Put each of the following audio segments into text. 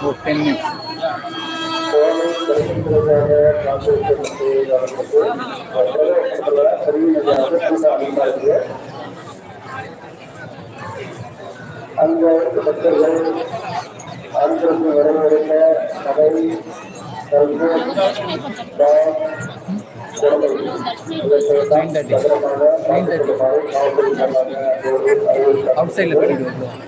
ஒரு ten minutes அங்க பக்தர்கள் ஆந்திரத்தில் வரவிருந்த சபை அவுட் சைடில் போயிட்டு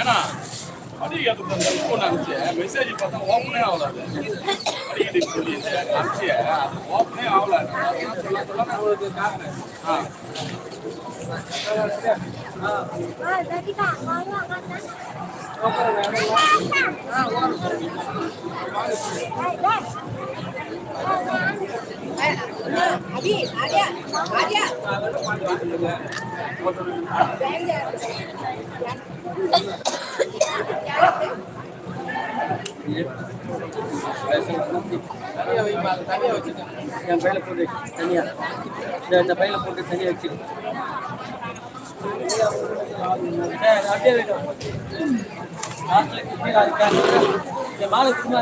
ஏன்னா அடிக்கிறதுக்கு அந்த ஃபோன் அனுப்பிச்சு மெசேஜ் பார்த்தா ஓப்பனே ஆகல அது அடிக்கடி சொல்லி அனுப்பிச்சு அது ஓப்பனே ஆகல சொல்ல சொல்ல நான் உங்களுக்கு காரணம் ஆ தனியா வைமா தனியா வச்சுக்கேன் என் பையில போட்டு தனியா இந்த பையில போட்டு தனியா. வச்சுக்கேன் அப்படியே இந்த மாலை சும்மா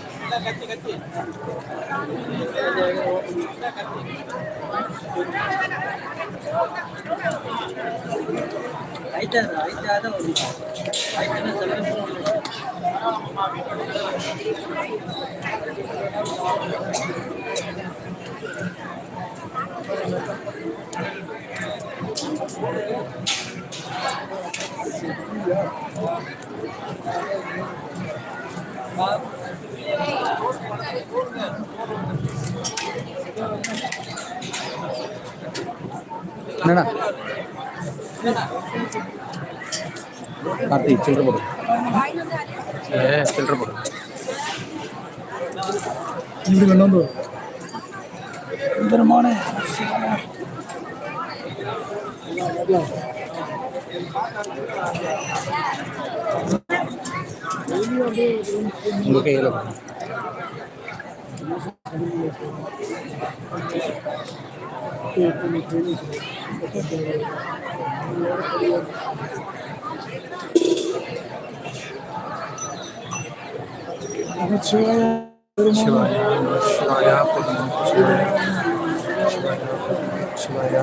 అయితే అయితే అదే అయితే என்னண்ணா? கார்த்திக் சில்லற போடு. ஏ சில்லற போடு. இது வேணும் சுந்தரமான. உங்க கையில் శివాయ శివాయ శివాయ శివాయ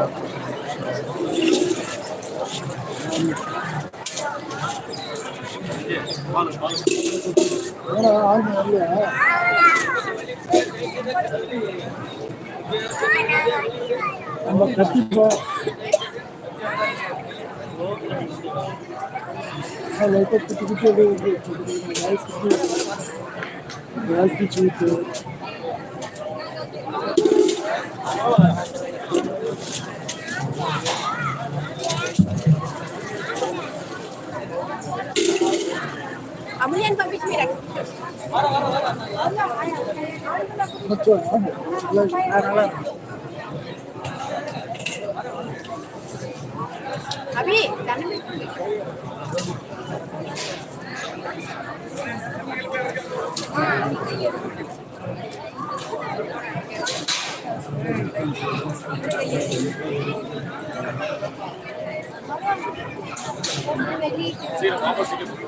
ama katiba Allah'a kutu kutu kutu kutu kutu kutu kutu అవి Sí, vamos a seguir.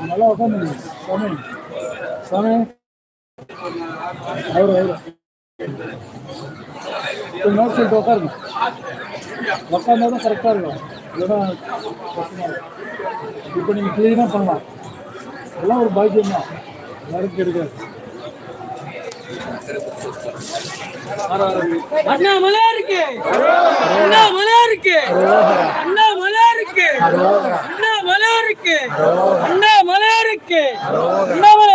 நல்லா உட்காந்து சாமி. சாமி. அவரு அவரு. நேரம் சொல்லிட்டு உட்காருங்க உட்காந்தா தான் கரெக்டாக இருக்கும். இல்லைன்னா இப்போ நீங்கள் க்ளீனாக பண்ணலாம். எல்லாம் ஒரு பாக்கியம் தான். யாரும் கிடைக்காது. அண்ணா மலை இருக்கு அண்ணா மலை இருக்கு அண்ணா மலையாருக்கு அண்ணா மலையாருக்கு அண்ணா இருக்கு அண்ணாமலை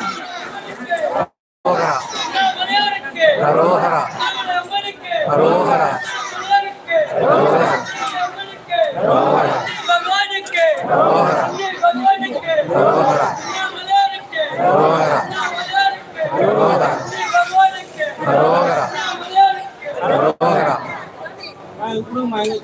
பைக்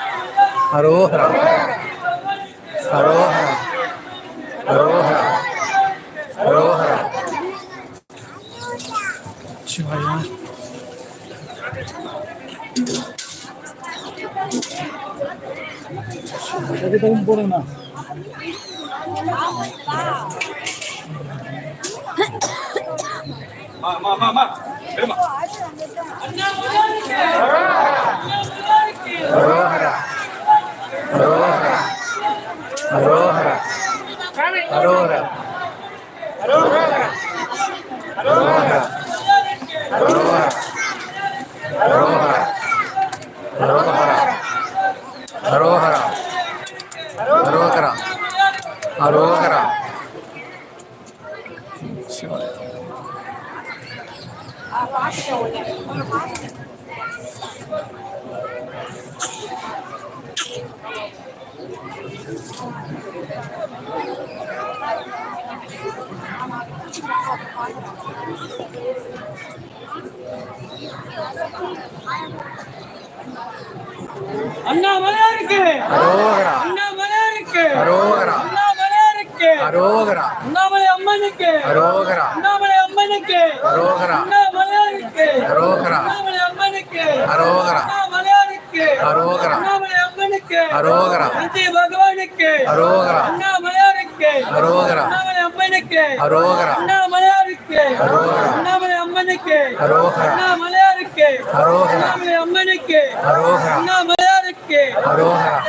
హరోహర హరోహర హరోహర హరోహర శివయ एकदम पुराना मा मा मा मा अरे मा अन्ना मुरारी के हरोहर அண்ணாமலையாருக்கு அரோகரா அண்ணாமலையாருக்கு அரோகரா அண்ணாமலை அம்மனுக்கு அரோகரா அண்ணாமலை அம்மனுக்கு அரோகரா அண்ணாமலையாருக்கு அரோகரா அண்ணாமலை அம்மனுக்கு அரோகரா அண்ணாமலையாருக்கு அரோகரா அண்ணாமலை அம்மனுக்கு அரோகரா நந்தி பகவானுக்கு அரோகரா அண்ணாமலையாருக்கு அரோகரா அண்ணாமலை அம்மனுக்கு அரோகரா அண்ணாமலையாருக்கு அரோகரா அண்ணாமலை அம்மனுக்கு அரோகரா அண்ணாமலையாருக்கு அரோகரா அண்ணாமலை அம்மனுக்கு அரோகரா அண்ணாமலை அம்மனுக்கு அரோஹரா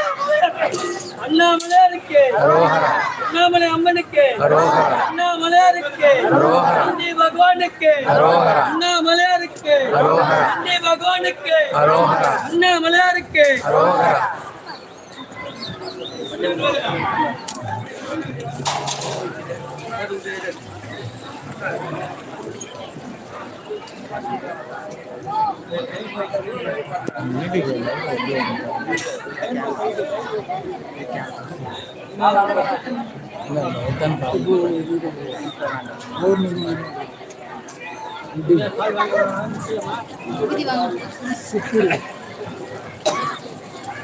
அண்ணாமலையாருக்கு அரோஹரா அண்ணாமலை அம்மனுக்கு அரோஹரா அண்ணாமலையாருக்கு அரோஹரா அண்ணே பகவானுக்கு அரோஹரா அண்ணாமலையாருக்கு அரோஹரா அண்ணே பகவானுக்கு அரோஹரா அண்ணாமலையாருக்கு அரோஹரா Thank you.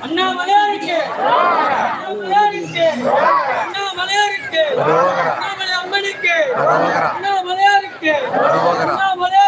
அண்ணா மலையாருக்கு. மலையாருக்கு. அண்ணா மலையாருக்கு. அண்ணா மலை அம்மனுக்கு அண்ணா மலையாருக்கு. அண்ணா மலையாருக்கு.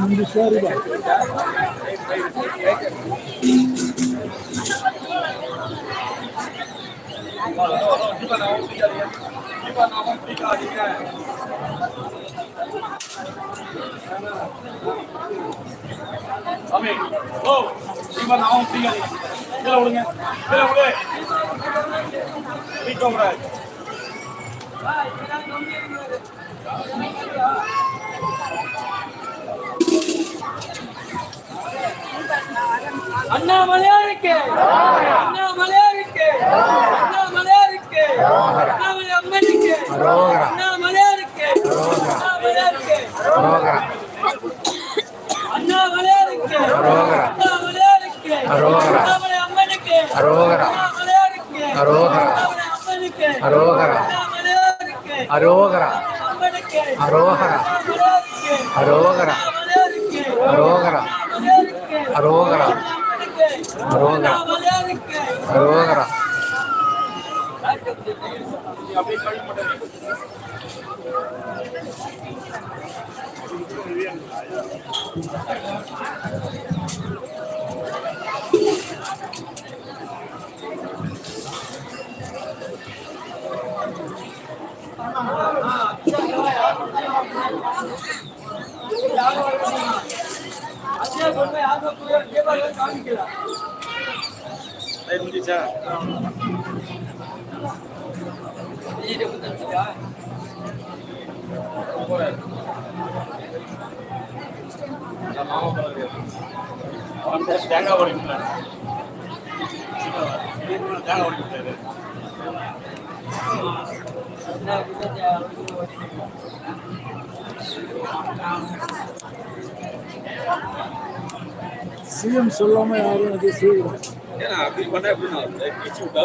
ரெண்டு சேரு தான் சாமி ஓ சிவன் அவன் சீக்கிரம் கீழே விடுங்க கீழே விடு நீ கோமராஜ் அண்ணாமலையாருக்கு அண்ணாமலையாருக்கு அண்ணாமலையாருக்கு அண்ணாமலை அம்மனுக்கு அண்ணாமலையாருக்கு அண்ணாமலையாருக்கு அண்ணாமலையாருக்கு அண்ணாமலையாருக்கு அண்ணாமலை அம்மனுக்கு அண்ணாமலையாருக்கு அம்மனுக்கு அண்ணாமலையாருக்கு அரோகரா அரோகரா அரோகரா அரோகரா அரோகரா ರೋಗರ கழுவி போட்டாரு லைட் முடிஞ்சிச்சா அவன் பேச தேங்காய் உடைக்கிறாரு தேங்காய் உடைக்கிறாரு சிஎம் சொல்லாம யாரும் எதுவும் செய்யக்கூடாது ஏன்னா அப்படி பண்ணா எப்படின்னா கிச்சு விட்டா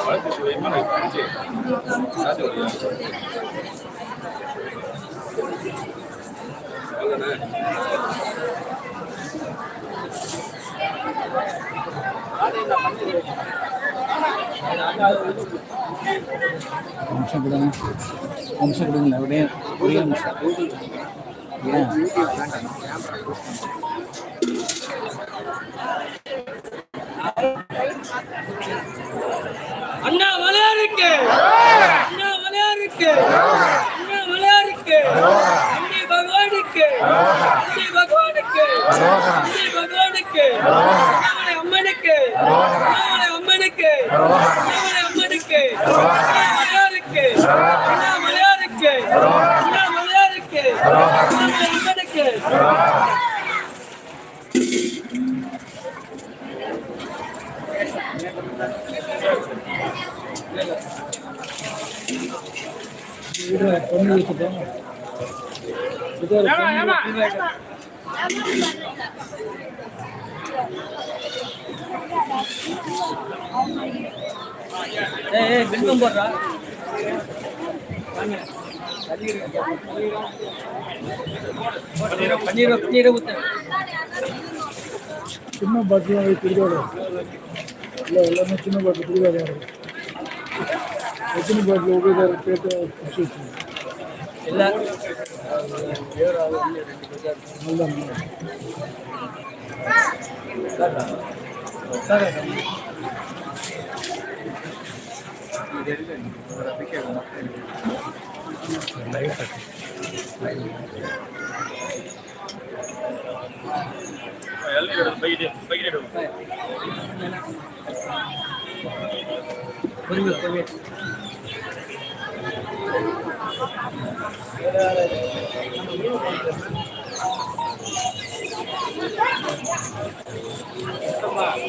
வளர்த்து என்ன நினைச்சு சாத்தி ಅಂಶ ಬಿಡೋಣ ಅಂಶ ಬಿಡೋಣ ಅವರೇ ಅಂಶ ஏய் ஏய் போடுறா பன்னீர் பன்னீர் ஊத்து சின்ன பாட்டிலாம் திருவாடு இல்லை எல்லாமே சின்ன பாட்டு திருவாடு எத்தனை பாட்டில் എത്തിനി പാർട്ടി ഉപയോഗത്തെ വിശ്വസിച്ചു എല്ലാ ഒരു பைக்கிட்டு பைக்கிட்டு பொறுமை பொறுமை